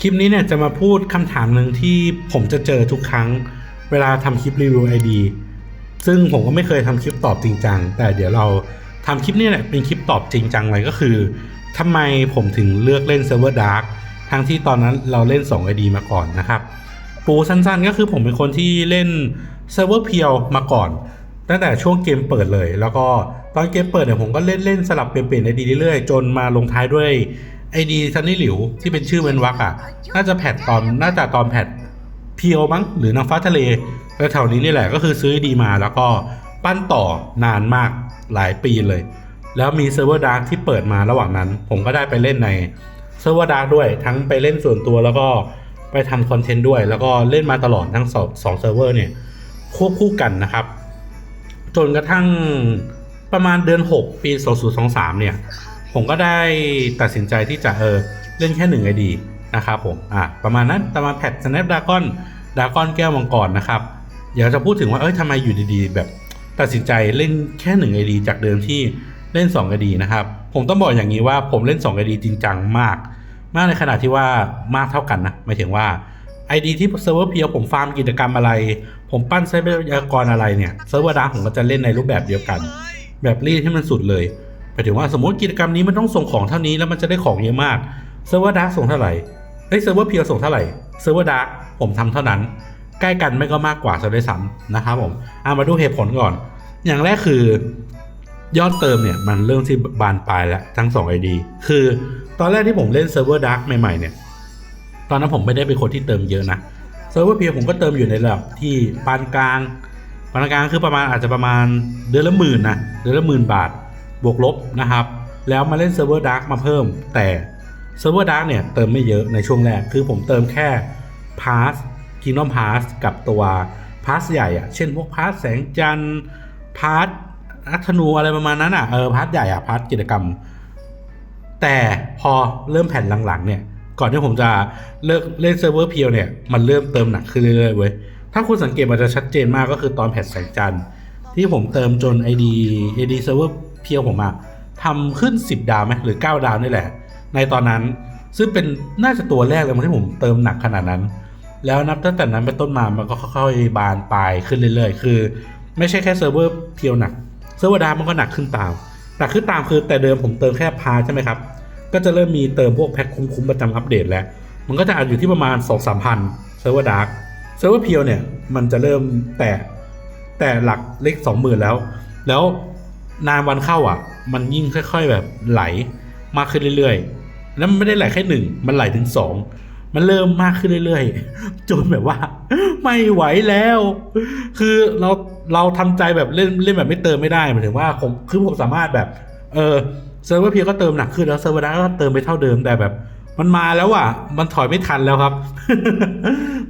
คลิปนี้เนี่ยจะมาพูดคำถามหนึ่งที่ผมจะเจอทุกครั้ง เวลาทำคลิปรีวิว ID ซึ่งผมก็ไม่เคยทำคลิปตอบจริงจังแต่เดี๋ยวเราทำคลิปนี้แหละเป็นคลิปตอบจริงจังเลยก็คือทำไมผมถึงเลือกเล่นเซิร์ฟเวอร์ดาร์กทั้งที่ตอนนั้นเราเล่น2 ID มาก่อนนะครับ ปูสั้นๆก็คือผมเป็นคนที่เล่นเซิร์ฟเวอร์เพียวมาก่อน ตั้งแต่ช่วงเกมเปิดเลย แล้วก็ตอนเกมเปิดเนี่ยผมก็เล่นเล่นสลับเปลี่ยนๆไอดีเรื่อยๆ จนมาลงท้ายด้วย ไอดีซันนี่หลิวที่เป็นชื่อเวนวักอะ น่าจะแพทตอนน่าจะตอนแพทเพียวมั้งหรือนางฟ้าทะเลแถวนี้นี่แหละก็คือซื้อดีมาแล้วก็ปั้นต่อนานมากหลายปีเลย แล้วมีเซิร์ฟเวอร์ดาร์กที่เปิดมาระหว่างนั้น ผมก็ได้ไปเล่นในเซิร์ฟเวอร์ดาร์กด้วย ทั้งไปเล่นส่วนตัวแล้วก็ไปทำคอนเทนต์ด้วย แล้วก็เล่นมาตลอดทั้งสองสองเซิร์ฟเวอร์เนี่ยควบคู่กันนะครับ จนกระทั่งประมาณเดือน 6 ปี 2023 เนี่ย ผมก็ได้ตัดสินใจที่จะเออเล่นแค่หนึ่งไอดีนะครับผมอะประมาณนั้นประมาณแพท Snapdragon ดากอนแก้วมังกรนะครับเดี๋ยวจะพูดถึงว่าเอ้ยทำไมอยู่ดีๆ แบบตัดสินใจเล่นแค่หนึ่งไอดีจากเดิมที่เล่น2ไอดีนะครับผมต้องบอกอย่างนี้ว่าผมเล่น2ไอดีจริงจังมาก มากในขนาดที่ว่ามากเท่ากันนะหมายถึงว่าไอดีที่เซิร์ฟเวอร์เพียวผมฟาร์มกิจกรรมอะไร ผมปั้นทรัพยากรอะไรเนี่ยเซิร์ฟเวอร์ดากผมก็จะเล่นในรูปแบบเดียวกัน แบบรีดให้มันสุดเลย หมายถึงว่าสมมติกิจกรรมนี้มันต้องส่งของเท่านี้แล้วมันจะได้ของเยอะมากเซิร์ฟเวอร์ดาร์กส่งเท่าไหร่เฮ้ยเซิร์ฟเวอร์เพียวส่งเท่าไหร่เซิร์ฟเวอร์ดาร์กผมทำเท่านั้น ใกล้กันไม่ก็มากกว่าซะด้วยซ้ำนะครับผมเอามาดูเหตุผลก่อน อย่างแรกคือยอดเติมเนี่ยมันเริ่มที่บานปลายแล้วทั้ง2 ID คือตอนแรกที่ผมเล่นเซิร์ฟเวอร์ดาร์กใหม่ๆเนี่ย ตอนนั้นผมไม่ได้เป็นคนที่เติมเยอะนะเซิร์ฟเวอร์เพียผมก็เติมอยู่ในระดับที่ปานกลางปานกลางคือประมาณอาจจะประมาณเดือนละหมื่นนะเดือนละหมื่นบาท บวกลบนะครับ แล้วมาเล่นเซิร์ฟเวอร์ดาร์กมาเพิ่ม แต่เซิร์ฟเวอร์ดาร์กเนี่ยเติมไม่เยอะในช่วงแรก คือผมเติมแค่พาสคิงดอมพาสกับตัวพาสใหญ่อะเช่นพวกพาสแสงจันทร์พาสอัธนูอะไรประมาณนั้นอะเออพาสใหญ่อะพาสกิจกรรม แต่พอเริ่มแผ่นหลังๆเนี่ยก่อนที่ผมจะเลิกเล่นเซิร์ฟเวอร์เพียวเนี่ยมันเริ่มเติมหนักขึ้นเรื่อยๆเว้ยถ้าคุณสังเกตมันจะชัดเจนมากก็คือตอนแพทแสงจันทร์ที่ผมเติมจน ID ID เซิร์ฟเวอร์ เพียวผมอะทำขึ้น 10 ดาวไหมหรือ 9 ดาวนี่แหละ ในตอนนั้นซึ่งเป็นน่าจะตัวแรกเลยมันที่ผมเติมหนักขนาดนั้น แล้วนับตั้งแต่นั้นเป็นต้นมามันก็ค่อยๆบานปลายขึ้นเรื่อยๆ คือ ไม่ใช่แค่เซิร์ฟเวอร์เพียวหนักเซิร์ฟเวอร์ดาวมันก็หนักขึ้นตามหนักขึ้นตามคือแต่เดิมผมเติมแค่พาใช่ไหมครับก็จะเริ่มมีเติมพวกแพ็คคุ้มๆประจำอัปเดตแล้ว มันก็จะอาจอยู่ที่ประมาณ 2 3พันเซิร์ฟเวอร์ดาร์กเซิร์ฟเวอร์เพียวเนี่ยมันจะเริ่มแต่แต่หลักเลข20,000แล้ว แล้ว นานวันเข้าอะ มันยิ่งค่อย ๆ แบบไหลมากขึ้นเรื่อยๆ แล้วมันไม่ได้ไหลแค่หนึ่ง มันไหลถึงสอง มันเริ่มมากขึ้นเรื่อยๆ จนแบบว่า ไม่ไหวแล้ว คือเราเราทำใจแบบเล่นเล่นแบบไม่เติมไม่ได้หมายถึงว่าผมคือผมสามารถแบบ เออเซิร์ฟเวอร์เพียก็เติมหนักขึ้นแล้วเซิร์ฟเวอร์ดาร์กก็เติมไปเท่าเดิมแต่แบบ มันมาแล้วอะ มันถอยไม่ทันแล้วครับ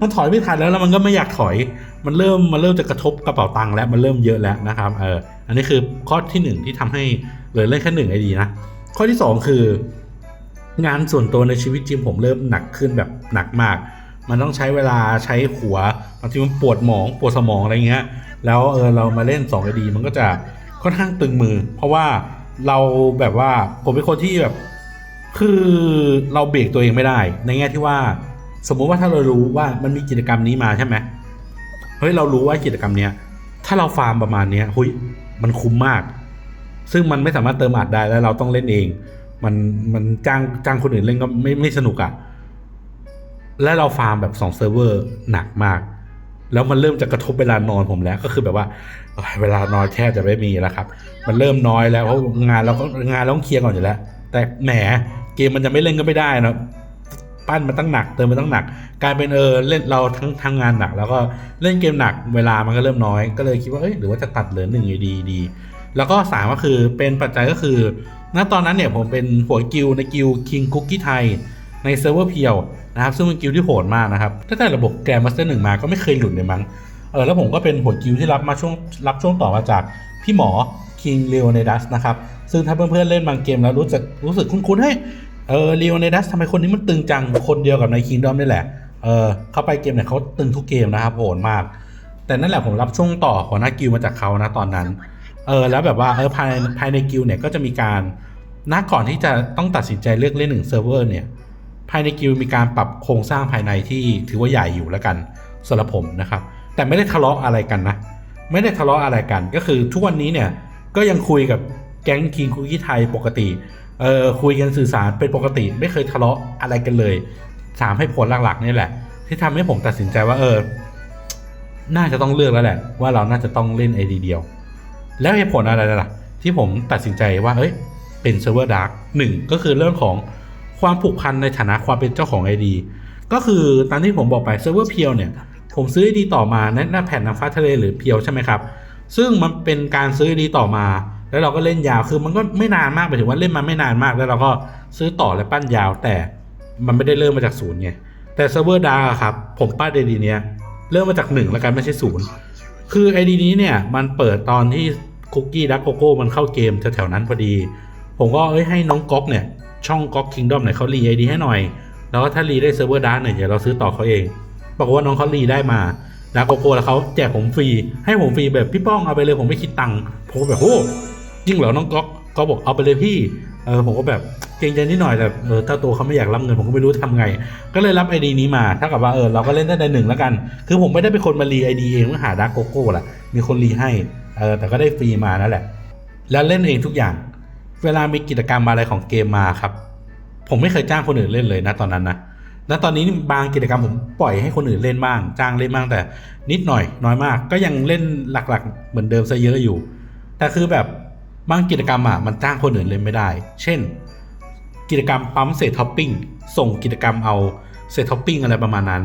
มันถอยไม่ทันแล้วแล้วมันก็ไม่อยากถอย มันเริ่มมันเริ่มจะกระทบกระเป๋าตังค์แล้วมันเริ่มเยอะแล้วนะครับ เออ อันนี้คือข้อที่หนึ่งที่ทำให้เลยเล่นแค่หนึ่งไอดีนะ ข้อที่สองคืองานส่วนตัวในชีวิตจริงผมเริ่มหนักขึ้นแบบหนักมาก มันต้องใช้เวลาใช้หัวบางทีมันปวดหมองปวดสมองอะไรเงี้ย แล้วเออเรามาเล่น2ไอดีมันก็จะค่อนข้างตึงมือ เพราะว่าเราแบบว่าผมเป็นคนที่แบบคือเราเบรกตัวเองไม่ได้ ในแง่ที่ว่า สมมุติว่าถ้าเรารู้ว่ามันมีกิจกรรมนี้มาใช่ไหมเฮ้ยเรารู้ว่ากิจกรรมเนี้ยถ้าเราฟาร์มประมาณเนี้ยหุย มันคุ้มมาก ซึ่งมันไม่สามารถเติมอัดได้แล้วเราต้องเล่นเอง มันมันจ้างจ้างคนอื่นเล่นก็ไม่ไม่สนุกอะ่ะ และเราฟาร์มแบบสองเซิร์ฟเวอร์หนักมาก แล้วมันเริ่มจะกระทบเวลานอนผมแล้ว ก็คือแบบว่าเอ้ยเวลานอนแทบจะไม่มีแล้วครับ มันเริ่มน้อยแล้วเพราะงานเราก็งานเราต้องเคลียร์ก่อนอยู่แล้ว แต่แหมเกมมันจะไม่เล่นก็ไม่ได้นะ ปั้นมันตั้งหนักเติมมันตั้งหนักกลายเป็นเออเล่นเราทั้งทำงานหนัก แล้วก็เล่นเกมหนักเวลามันก็เริ่มน้อย ก็เลยคิดว่าเอ้ยหรือว่าจะตัดเหลือหนึ่งอยู่ดีดี แล้วก็สามก็คือเป็นปัจจัยก็คือณตอนนั้นเนี่ยผมเป็นหัวกิลในกิลคิงคุกกี้ไทยในเซิร์ฟเวอร์เพียวนะครับซึ่งเป็นกิลที่โหดมากนะครับตั้งแต่ระบบแกรมาสเตอร์หนึ่งมาก็ไม่เคยหลุดเลยมั้งเออแล้วผมก็เป็นหัวกิลที่รับมาช่วงรับช่วงต่อมาจากพี่หมอคิงเลโอเนดัสนะครับซึ่งถ้าเพื่อนๆเล่นบางเกมแล้วรู้สึกรู้สึกคุ้นๆเฮ้ย เออเลโอเนดัสทำไมคนนี้มันตึงจัง คนเดียวกับในคิงดอมนี่แหละ เออเขาไปเกมเนี่ยเขาตึงทุกเกมนะครับโหดมาก แต่นั่นแหละผมรับช่วงต่อหัวหน้ากิลมาจากเขานะตอนนั้น เออแล้วแบบว่าเออภายภายในกิลเนี่ยก็จะมีการณก่อนที่จะต้องตัดสินใจเลือกเล่นหนึ่งเซิร์ฟเวอร์เนี่ยภายในกิลมีการปรับโครงสร้างภายในที่ถือว่าใหญ่อยู่แล้วกันสำหรับผมนะครับ แต่ไม่ได้ทะเลาะอะไรกันนะ ไม่ได้ทะเลาะอะไรกัน ก็คือทุกวันนี้เนี่ยก็ยังคุยกับแก๊งคิงคุกกี้ไทยปกติ เออคุยกันสื่อสารเป็นปกติไม่เคยทะเลาะอะไรกันเลยสามให้ผลหลักๆนี่แหละ ที่ทำให้ผมตัดสินใจว่า เออ น่าจะต้องเลือกแล้วแหละ ว่าเราน่าจะต้องเล่นไอดีเดียว แล้วเหตุผลอะไรล่ะ ที่ผมตัดสินใจว่าเอ้ยเป็นเซิร์ฟเวอร์ดาร์กหนึ่งก็คือเรื่องของความผูกพันในฐานะความเป็นเจ้าของ ID ก็คือตามที่ผมบอกไปเซิร์ฟเวอร์เพียวเนี่ย ผมซื้อ ID ต่อมาในหน้าแผ่นน้ำฟ้าทะเลหรือเพียวใช่ไหมครับ ซึ่งมันเป็นการซื้อ ID ต่อมา แล้วเราก็เล่นยาวคือมันก็ไม่นานมากหมายถึงว่าเล่นมาไม่นานมากแล้วเราก็ซื้อต่อและปั้นยาว แต่มันไม่ได้เริ่มมาจากศูนย์ไงแต่เซิร์ฟเวอร์ดาร์ครับผมปั้น ID เนี้ยเริ่มมาจากหนึ่งแล้วกันไม่ใช่ศูนย์คือไอดีนี้เนี่ยมันเปิดตอนที่คุกกี้ดักโกโก้มันเข้าเกมแถวๆนั้นพอดี ผมก็เอ้ยให้น้องก๊อกเนี่ยช่องก๊อกคิงดอมเนี่ยเขารีไอดีให้หน่อย แล้วก็ถ้ารีได้เซิร์ฟเวอร์ดาร์เนี่ยเดี๋ยวเราซื้อต่อเขาเองปรากฏว่าน้องเขารีได้มาดักโกโก้แล้วเขาแจกผมฟรีให้ผมฟรีแบบพี่ป้องเอาไปเลยผมไม่คิดตังค์ผมแบบโอ้ จริงเหรอน้องก๊อกก็บอกเอาไปเลยพี่เออผมก็แบบเกรงใจนิดหน่อยแต่เออถ้าตัวเขาไม่อยากรับเงินผมก็ไม่รู้จะทำไง ก็เลยรับไอดีนี้มาถ้ากับว่าเออเราก็เล่นได้ในหนึ่งแล้วกัน คือผมไม่ได้เป็นคนมารีไอดีเองเพื่อหาดักโกโก้แหละมีคนรีให้เออแต่ก็ได้ฟรีมานั่นแหละ แล้วเล่นเองทุกอย่าง เวลามีกิจกรรมอะไรของเกมมาครับ ผมไม่เคยจ้างคนอื่นเล่นเลยนะตอนนั้นนะณตอนนี้บางกิจกรรมผมปล่อยให้คนอื่นเล่นบ้าง จ้างเล่นบ้างแต่ นิดหน่อยน้อยมาก ก็ยังเล่นหลักๆ เหมือนเดิมซะเยอะอยู่ แต่คือแบบ บางกิจกรรมอะมันจ้างคนอื่นเล่นไม่ได้ เช่น กิจกรรมปั๊มเศษท็อปปิ้งส่งกิจกรรมเอาเศษท็อปปิ้งอะไรประมาณนั้น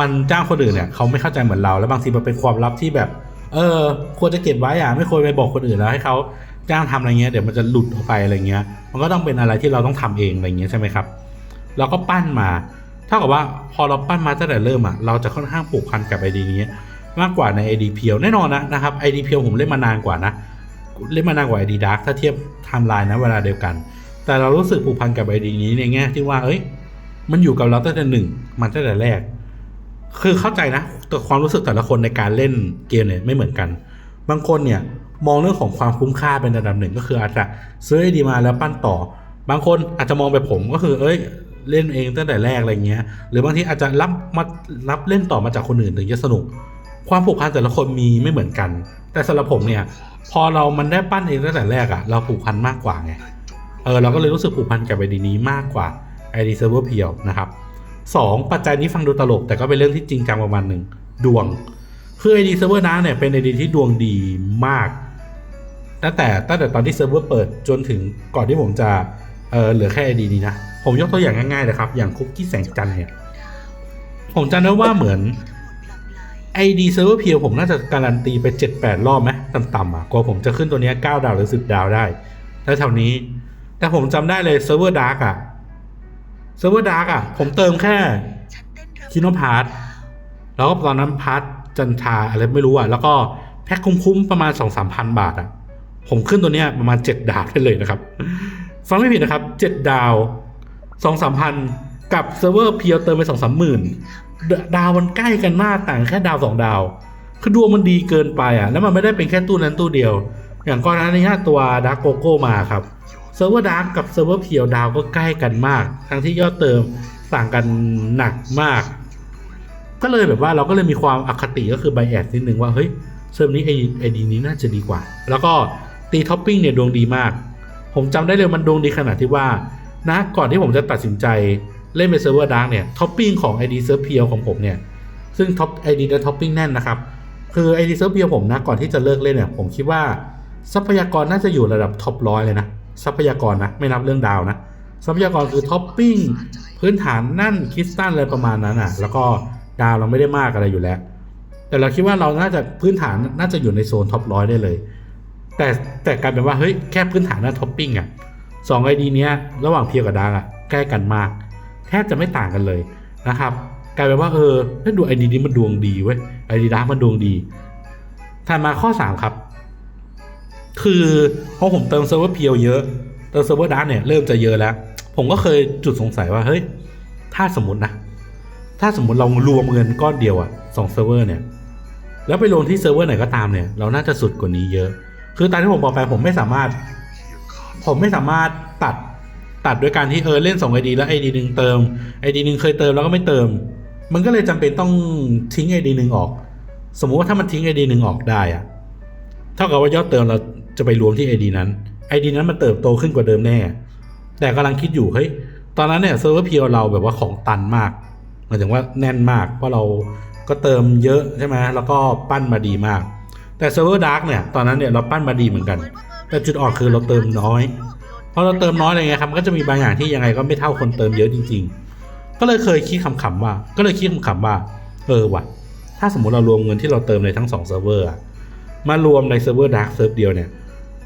มันจ้างคนอื่นเนี่ยเขาไม่เข้าใจเหมือนเรา แล้วบางทีมันเป็นความลับที่แบบ เออ ควรจะเก็บไว้อะไม่ควรไปบอกคนอื่นแล้วให้เขาจ้างทำอะไรเงี้ยเดี๋ยวมันจะหลุดออกไปอะไรเงี้ย มันก็ต้องเป็นอะไรที่เราต้องทำเองอะไรเงี้ยใช่ไหมครับ เราก็ปั้นมาเท่ากับว่าพอเราปั้นมาตั้งแต่เริ่มอะเราจะค่อนข้างผูกพันกับไอดีนี้มากกว่าใน ID เพียวแน่นอนนะนะครับไอดีเพียวผมเล่นมานานกว่านะ เล่นมานานกว่า ID Dark ถ้าเทียบไทม์ไลน์นะเวลาเดียวกัน แต่เรารู้สึกผูกพันกับไอดีนี้ในแง่ที่ว่าเอ้ย มันอยู่กับเราตั้งแต่หนึ่งมันตั้งแต่แรก คือเข้าใจนะแต่ความรู้สึกแต่ละคนในการเล่นเกมเนี่ยไม่เหมือนกัน บางคนเนี่ยมองเรื่องของความคุ้มค่าเป็นระดับหนึ่งก็คืออาจจะซื้อไอดีมาแล้วปั้นต่อ บางคนอาจจะมองแบบผมก็คือ เอ้ยเล่นเองตั้งแต่แรกอะไรเงี้ย หรือบางทีอาจจะรับมารับเล่นต่อมาจากคนอื่นถึงจะสนุก ความผูกพันแต่ละคนมีไม่เหมือนกัน แต่สำหรับผมเนี่ย พอเรามันได้ปั้นเองตั้งแต่แรกอะเราผูกพันมากกว่าไง เออเราก็เลยรู้สึกผูกพันกับไอดีนี้มากกว่าไอดีเซิร์ฟเวอร์เพียวนะครับสองปัจจัยนี้ฟังดูตลก แต่ก็เป็นเรื่องที่จริงจังประมาณหนึ่งดวง คือไอดีเซิร์ฟเวอร์น้าเนี่ยเป็นไอดีที่ดวงดีมากตั้งแต่ตั้งแต่ตอนที่เซิร์ฟเวอร์เปิดจนถึงก่อนที่ผมจะเออเหลือแค่ไอดีนี้นะ ผมยกตัวอย่างง่ายๆนะครับ อย่างคุกกี้แสงจันเนี่ย ผมจำได้ว่าเหมือน ไอดีเซิร์ฟเวอร์เพียวผมน่าจะการันตีไป 7-8 รอบไหมต่ำๆอะกว่าผมจะขึ้นตัวนี้ย9ดาวหรือ 10 ดาวได้แล้วแถวนี้ แต่ผมจำได้เลยเซิร์ฟเวอร์ดาร์กอะเซิร์ฟเวอร์ดาร์กอะ ผมเติมแค่คิโนพาร์ทแล้วก็ตอนนั้นพาร์ทจันทาอะไรไม่รู้อะ แล้วก็แพ็คคุ้มๆ ประมาณ 2-3พันบาทอะ ผมขึ้นตัวเนี้ยประมาณ 7 ดาวได้เลยนะครับ ฟังไม่ผิดนะครับ 7 ดาว 2-3พัน กับเซิร์ฟเวอร์เพียวเติมไป2-3หมื่นดาวมันใกล้กันมากต่างแค่ดาวสองดาว คือดวงมันดีเกินไปอะ แล้วมันไม่ได้เป็นแค่ตู้นั้นตู้เดียว อย่างก่อนหน้านี้ตัวดาร์กโกโก้มาครับเซิร์ฟเวอร์ดาร์กกับเซิร์ฟเวอร์เพียวดาวก็ใกล้กันมาก ทั้งที่ยอดเติมต่างกันหนักมาก ก็เลยแบบว่าเราก็เลยมีความอคติก็คือไบแอดนิดนึงว่าเฮ้ยเซิร์ฟนี้ไอไอดีนี้น่าจะดีกว่า แล้วก็ตีท็อปปิ้งเนี่ยดวงดีมาก ผมจำได้เลยมันดวงดีขนาดที่ว่านะก่อนที่ผมจะตัดสินใจ เล่นเป็นเซิร์ฟเวอร์ดาร์กเนี่ยท็อปปิ้งของ ID เซิร์ฟเพียวของผมเนี่ยซึ่งท็อป ID และท็อปปิ้งแน่นนะครับ คือ ID เซิร์ฟเพียวผมนะก่อนที่จะเลิกเล่นเนี่ยผมคิดว่าทรัพยากรน่าจะอยู่ระดับท็อปร้อยเลยนะทรัพยากรนะไม่นับเรื่องดาวนะทรัพยากรคือท็อปปิ้งพื้นฐานนั่นคริสตัลอะไรประมาณนั้นอะ แล้วก็ดาวเราไม่ได้มากอะไรอยู่แล้ว แต่เราคิดว่าเราน่าจะพื้นฐานน่าจะอยู่ในโซนท็อปร้อยได้เลย แต่แต่กลายเป็นว่าเฮ้ยแค่พื้นฐานน้าท็อปปิ้งอะสองไอดีเนี้ยระหว่างเพียวกับดาวอะใกล้กันมาก บจะไม่ต่างกันเลยนะครับกลายเป็นว่าเออถ้าดูไอดีนี้มันดวงดีเว้ยไอดีดาร์มันดวงดีถัดมาข้อ 3 ครับ คือพอผมเติมเซิร์ฟเวอร์เพียวเยอะ เติมเซิร์ฟเวอร์ดาร์เนี่ยเริ่มจะเยอะแล้ว ผมก็เคยจุดสงสัยว่าเฮ้ยถ้าสมมตินะ ถ้าสมมติเรารวมเงินก้อนเดียวอะสองเซิร์ฟเวอร์เนี่ยแล้วไปลงที่เซิร์ฟเวอร์ไหนก็ตามเนี่ย เราน่าจะสุดกว่านี้เยอะ คือตามที่ผมบอกไปผมไม่สามารถ ผมไม่สามารถตัด ตัดด้วยการที่เออเล่น2 ID แล้ว ID หนึ่งเติม ID หนึ่งเคยเติมแล้วก็ไม่เติม มันก็เลยจำเป็นต้องทิ้ง ID หนึ่งออก สมมุติว่าถ้ามันทิ้ง ID หนึ่งออกได้อะเท่ากับว่ายอดเติมเราจะไปรวมที่ ID นั้น ID นั้นมันเติบโตขึ้นกว่าเดิมแน่ แต่กำลังคิดอยู่เฮ้ยตอนนั้นเนี่ยเซิร์ฟเวอร์พีเราแบบว่าของตันมากหมายถึงว่าแน่นมากเพราะเราก็เติมเยอะใช่ไหมแล้วก็ปั้นมาดีมาก แต่เซิร์ฟเวอร์ดาร์กเนี่ยตอนนั้นเนี่ยเราปั้นมาดีเหมือนกัน แต่จุดอ่อนคือเราเติมน้อย พอเราเติมน้อยอะไรเงี้ยครับมันก็จะมีบางอย่างที่ยังไงก็ไม่เท่าคนเติมเยอะจริง ๆ ก็เลยเคยคิดขำๆว่า ก็เลยคิดขำๆว่า เออว่ะ ถ้าสมมติเรารวมเงินที่เราเติมในทั้งสองเซิร์ฟเวอร์มารวมในเซิร์ฟเวอร์ดาร์กเซิร์ฟเดียวเนี่ย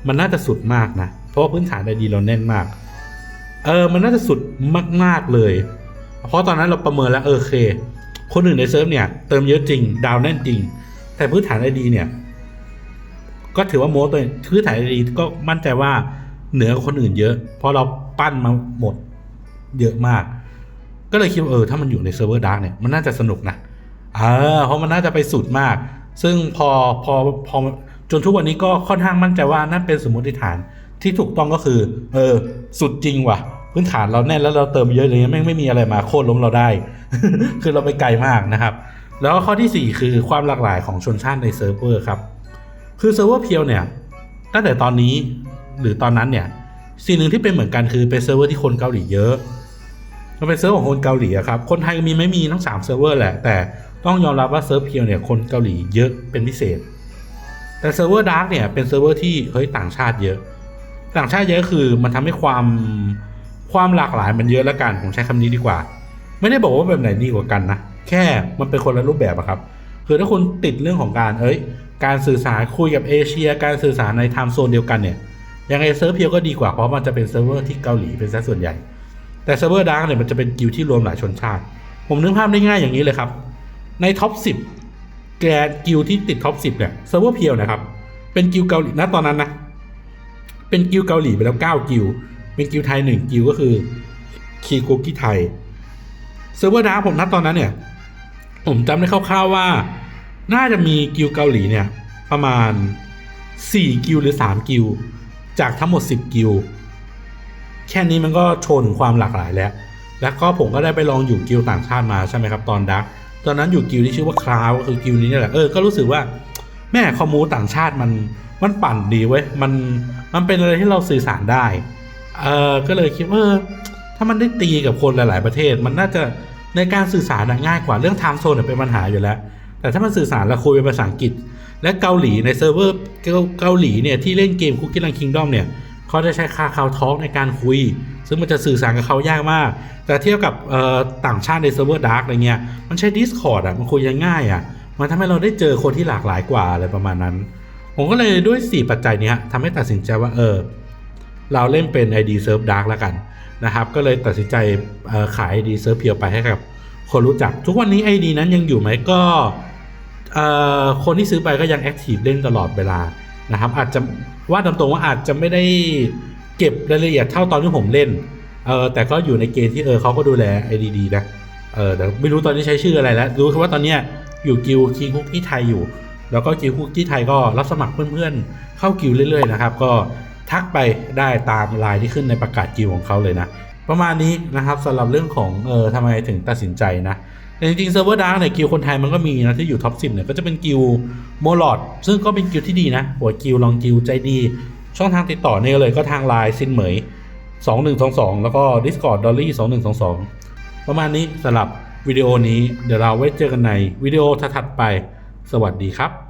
มันน่าจะสุดมากนะ เพราะว่าพื้นฐานไอดีเราแน่นมาก เออ มันน่าจะสุดมากๆเลย เพราะตอนนั้นเราประเมินแล้วเออเค คนอื่นในเซิร์ฟเนี่ยเติมเยอะจริง ดาวแน่นจริง แต่พื้นฐานไอดีเนี่ย ก็ถือว่าโม้ตัวพื้นฐานไอดีก็มั่นใจว่า เหนือคนอื่นเยอะ เพราะเราปั้นมาหมดเยอะมาก ก็เลยคิดว่าเออถ้ามันอยู่ในเซิร์ฟเวอร์ดาร์กเนี่ยมันน่าจะสนุกนะเออเพราะมันน่าจะไปสุดมาก ซึ่งพอพอพอจนทุกวันนี้ก็ค่อนข้างมั่นใจว่านั่นเป็นสมมติฐานที่ถูกต้องก็คือ เออ สุดจริงว่ะ พื้นฐานเราแน่นแล้วเราเติมเยอะเลยแม่งไม่มีอะไรมาโค่นล้มเราได้ คือเราไปไกลมากนะครับ แล้วข้อที่ 4 คือความหลากหลายของชนชาติในเซิร์ฟเวอร์ครับ คือเซิร์ฟเวอร์เพียวเนี่ยตั้งแต่ตอนนี้ หรือตอนนั้นเนี่ยสิ่งหนึ่งที่เป็นเหมือนกันคือเป็นเซิร์ฟเวอร์ที่คนเกาหลีเยอะมันเป็นเซิร์ฟของคนเกาหลีครับ คนไทยมีไม่มีทั้ง3เซิร์ฟเวอร์แหละ แต่ต้องยอมรับว่าเซิร์ฟเพียวเนี่ยคนเกาหลีเยอะเป็นพิเศษ แต่เซิร์ฟเวอร์ดาร์กเนี่ยเป็นเซิร์ฟเวอร์ที่เฮ้ยต่างชาติเยอะ ต่างชาติเยอะคือมันทำให้ความความหลากหลายมันเยอะแล้วกัน ผมใช้คำนี้ดีกว่า ไม่ได้บอกว่าแบบไหนดีกว่ากันนะ แค่มันเป็นคนละรูปแบบอะครับ คือถ้าคุณติดเรื่องของการเอ้ย การสื่อสารคุยกับเอเชีย การสื่อสารในไทม์โซนเดียวกันเนี่ย ยังไงเซิร์ฟเพียวก็ดีกว่าเพราะมันจะเป็นเซิร์ฟเวอร์ที่เกาหลีเป็นซะส่วนใหญ่ แต่เซิร์ฟเวอร์ดาร์กเนี่ยมันจะเป็นกิลที่รวมหลายชนชาติ ผมนึกภาพได้ง่ายอย่างนี้เลยครับ ในท็อป10แกนกิลที่ติดท็อป10เนี่ยเซิร์ฟเวอร์เพียวนะครับ เป็นกิลเกาหลีณตอนนั้นนะเป็นกิลเกาหลีไปแล้ว9กิลเป็นกิลไทย1กิลก็คือคีคุกที่ไทยเซิร์ฟเวอร์ดาร์กผมณตอนนั้นเนี่ย ผมจำได้คร่าวๆว่า น่าจะมีกิลเกาหลีเนี่ย ประมาณ 4 กิลหรือ 3 กิล จากทั้งหมด 10 กิลแค่นี้มันก็โชว์ถึงความหลากหลายแล้ว แล้วก็ผมก็ได้ไปลองอยู่กิลต่างชาติมาใช่ไหมครับตอนดักตอนนั้นอยู่กิลที่ชื่อว่าคราวก็คือกิลนี้นี่แหละเออก็รู้สึกว่าแม่คอมมูต่างชาติมันมันปั่นดีเว้ยมันมันเป็นอะไรที่เราสื่อสารได้เออก็เลยคิดว่าถ้ามันได้ตีกับคนหลาย ๆ ประเทศ มันน่าจะในการสื่อสารง่ายกว่าเรื่องไทม์โซนเป็นปัญหาอยู่แล้ว แต่ถ้ามันสื่อสารแล้วคุยเป็นภาษาอังกฤษ และเกาหลีในเซิร์ฟเวอร์เกาหลีเนี่ยที่เล่นเกมคุกกี้ลังคิงดอมเนี่ยเขาจะใช้คาคาวทอล์กในการคุย ซึ่งมันจะสื่อสารกับเขายากมาก แต่เทียบกับต่างชาติในเซิร์ฟเวอร์ดาร์กอะไรเงี้ยมันใช้ Discord อะมันคุยยังง่ายอะมันทำให้เราได้เจอคนที่หลากหลายกว่าอะไรประมาณนั้น ผมก็เลยด้วย 4 ปัจจัยนี้ทำให้ตัดสินใจว่าเออเราเล่นเป็น ID Serve Dark แล้วกันนะครับ ก็เลยตัดสินใจขาย ID Serve เพียวไปให้กับ คนรู้จัก ทุกวันนี้ ID นั้นยังอยู่ไหมก็คนที่ซื้อไปก็ยังแอคทีฟเล่นตลอดเวลานะครับ อาจจะว่าตามตรงว่าอาจจะไม่ได้เก็บรายละเอียดเท่าตอนที่ผมเล่นเออแต่ก็อยู่ในเกณฑ์ที่เออเขาก็ดูแล ID ดีนะเออแต่ไม่รู้ตอนนี้ใช้ชื่ออะไรแล้ว รู้แค่ว่าตอนเนี้ยอยู่กิลคิงคุกที่ไทยอยู่ แล้วก็กิลคุกที่ไทยก็รับสมัครเพื่อนๆ เข้ากิลเรื่อยๆนะครับ ก็ทักไปได้ตามไลน์ที่ขึ้นในประกาศกิลของเขาเลยนะ ประมาณนี้นะครับสำหรับเรื่องของเออทำไมถึงตัดสินใจนะแต่จริงๆเซิร์ฟเวอร์ดาร์กเนี่ยกิลคนไทยมันก็มีนะที่อยู่ท็อป10เนี่ยก็จะเป็นกิลโมลอดซึ่งก็เป็นกิลที่ดีนะหัวกิลลองกิลใจดี ช่องทางติดต่อเนี่ยเลยก็ทางไลน์ซินเหมย2122 แล้วก็ Discord Dolly 2122 ประมาณนี้สำหรับวิดีโอนี้เดี๋ยวเราไว้เจอกันในวิดีโอถัดไป สวัสดีครับ